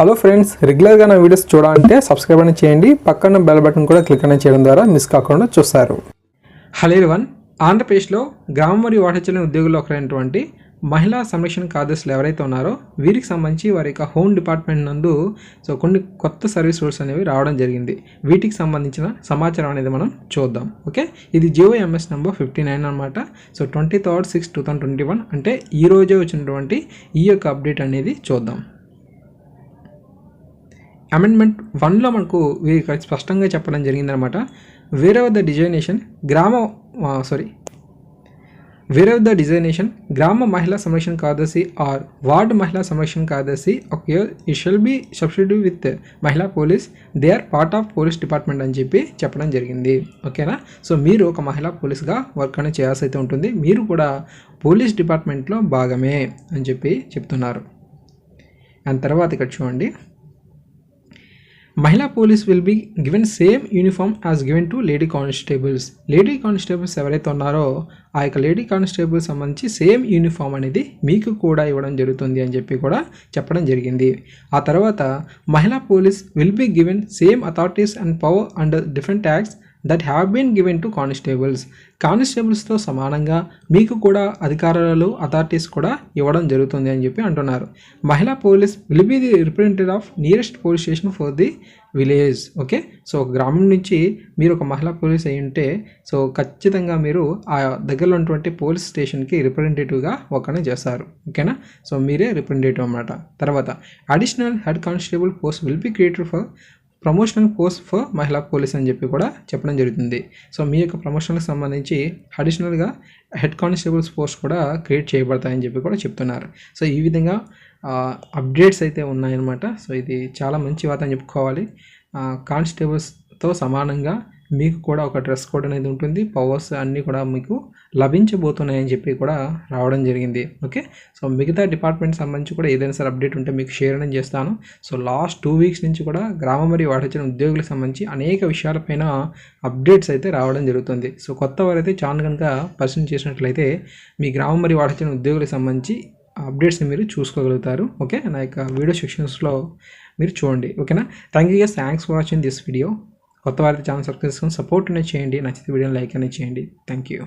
Hello friends రెగ్యులర్గా నా videos చూడాలంటే సబ్స్క్రైబ్ అని చేయండి. పక్కన బెల్ బటన్ కూడా క్లిక్ అని చేయడం ద్వారా మిస్ కాకుండా చూస్తారు. హలో వన్ ఆంధ్రప్రదేశ్లో గ్రామ మరియు వాటచల్లని ఉద్యోగుల్లో ఒకరైనటువంటి మహిళా సంరక్షణ కార్యదర్శులు ఎవరైతే ఉన్నారో వీరికి సంబంధించి వారి యొక్క హోమ్ డిపార్ట్మెంట్ నందు సో కొన్ని కొత్త సర్వీస్ రూల్స్ అనేవి రావడం జరిగింది. వీటికి సంబంధించిన సమాచారం అనేది మనం చూద్దాం. ఓకే? ఇది G O M S number fifty nine అనమాట so twenty third six two thousand twenty one అంటే ఈ రోజే వచ్చినటువంటి ఈ యొక్క అప్డేట్ అనేది చూద్దాం. అమెండ్మెంట్ వన్లో మనకు వీరికి స్పష్టంగా చెప్పడం జరిగిందనమాట. వేరే ద డిజైనేషన్ గ్రామ సారీ వేరే ద డిజైనేషన్ గ్రామ మహిళా సంరక్షణ కార్యదర్శి ఆర్ వార్డ్ మహిళా సంరక్షణ కార్యదర్శి ఓకే ఈ shall be substitute with Mahila police they are part of police department అని చెప్పి చెప్పడం జరిగింది. ఓకేనా సో మీరు ఒక మహిళా పోలీస్గా వర్క్ అనేది చేయాల్సి అయితే ఉంటుంది. మీరు కూడా పోలీస్ డిపార్ట్మెంట్లో భాగమే అని చెప్పి చెప్తున్నారు. అండ్ తర్వాత ఇక్కడ చూడండి. Mahila police will be given same uniform as given to lady constables lady constables ఎవరైతే ఉన్నారో ఆ యొక్క లేడీ కానిస్టేబుల్ సంబంధించి సేమ్ యూనిఫామ్ అనేది మీకు కూడా ఇవ్వడం జరుగుతుంది అని చెప్పి కూడా చెప్పడం జరిగింది. ఆ తర్వాత Mahila police will be given same authorities and power under different tax that have been given to constables కానిస్టేబుల్స్తో సమానంగా మీకు కూడా అధికారాలు అథారిటీస్ కూడా ఇవ్వడం జరుగుతుంది అని చెప్పి అంటున్నారు. Mahila police will be the representative of nearest police station for the village okay so గ్రామం నుంచి మీరు ఒక మహిళా పోలీస్ అయి ఉంటే సో ఖచ్చితంగా మీరు ఆ దగ్గరలో ఉన్నటువంటి పోలీస్ స్టేషన్కి రిప్రజెంటేటివ్గా ఒకనే చేస్తారు. ఓకేనా సో మీరే రిప్రజెంటేటివ్ అనమాట తర్వాత additional head constable post will be created for promotional post for Mahila police అని చెప్పి కూడా చెప్పడం జరుగుతుంది. సో మీ యొక్క ప్రమోషన్కి సంబంధించి అడిషనల్గా హెడ్ కానిస్టేబుల్స్ పోస్ట్ కూడా క్రియేట్ చేయబడతాయని చెప్పి కూడా చెప్తున్నారు. సో ఈ విధంగా అప్డేట్స్ అయితే ఉన్నాయన్నమాట. సో ఇది చాలా మంచి వార్త అని చెప్పుకోవాలి. కానిస్టేబుల్స్తో సమానంగా మీకు కూడా ఒక డ్రెస్ కోడ్ అనేది ఉంటుంది. పవర్స్ అన్నీ కూడా మీకు లభించబోతున్నాయని చెప్పి కూడా రావడం జరిగింది. ఓకే? సో మిగతా డిపార్ట్మెంట్ సంబంధించి కూడా ఏదైనా సరే అప్డేట్ ఉంటే మీకు షేర్ అనేది చేస్తాను. సో లాస్ట్ టూ వీక్స్ నుంచి కూడా గ్రామ మరియు వాటిచ్చిన ఉద్యోగులకు సంబంధించి అనేక విషయాలపైన అప్డేట్స్ అయితే రావడం జరుగుతుంది. సో కొత్త వారైతే ఛానల్ కనుక పరిశీలన చేసినట్లయితే మీ గ్రామం మరియు వాటిచ్చిన ఉద్యోగులకు సంబంధించి అప్డేట్స్ని మీరు చూసుకోగలుగుతారు. ఓకే? నా యొక్క వీడియో సెక్షన్స్లో మీరు చూడండి. ఓకేనా? Thank you thanks for watching this video కొత్త వారితో ఛానల్ సబ్స్క్రైబ్ చేసుకొని సపోర్ట్ అనేది చేయండి. నచ్చితే వీడియోని లైక్ అనేది చేయండి. Thank you